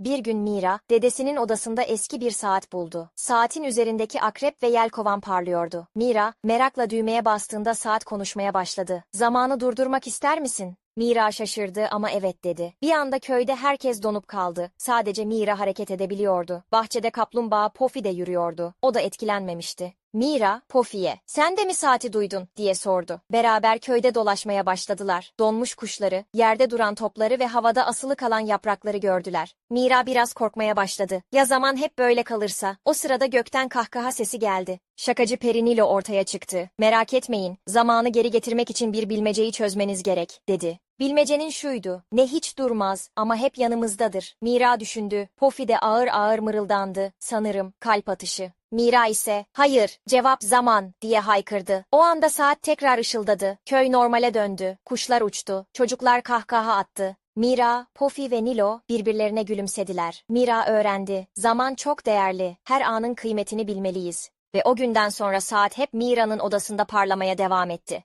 Bir gün Mira, dedesinin odasında eski bir saat buldu. Saatin üzerindeki akrep ve yelkovan parlıyordu. Mira, merakla düğmeye bastığında saat konuşmaya başladı. Zamanı durdurmak ister misin? Mira şaşırdı ama evet dedi. Bir anda köyde herkes donup kaldı. Sadece Mira hareket edebiliyordu. Bahçede kaplumbağa Pofi de yürüyordu. O da etkilenmemişti. Mira, Pofi'ye, sen de mi saati duydun diye sordu. Beraber köyde dolaşmaya başladılar. Donmuş kuşları, yerde duran topları ve havada asılı kalan yaprakları gördüler. Mira biraz korkmaya başladı. Ya zaman hep böyle kalırsa? O sırada gökten kahkaha sesi geldi. Şakacı Perinilo ortaya çıktı. Merak etmeyin, zamanı geri getirmek için bir bilmeceyi çözmeniz gerek, dedi. Bilmecenin şuydu, ne hiç durmaz ama hep yanımızdadır. Mira düşündü, Pofi de ağır ağır mırıldandı, sanırım, kalp atışı. Mira ise, hayır, cevap zaman, diye haykırdı. O anda saat tekrar ışıldadı, köy normale döndü, kuşlar uçtu, çocuklar kahkaha attı. Mira, Pofi ve Nilo birbirlerine gülümsediler. Mira öğrendi, zaman çok değerli, her anın kıymetini bilmeliyiz. Ve o günden sonra saat hep Mira'nın odasında parlamaya devam etti.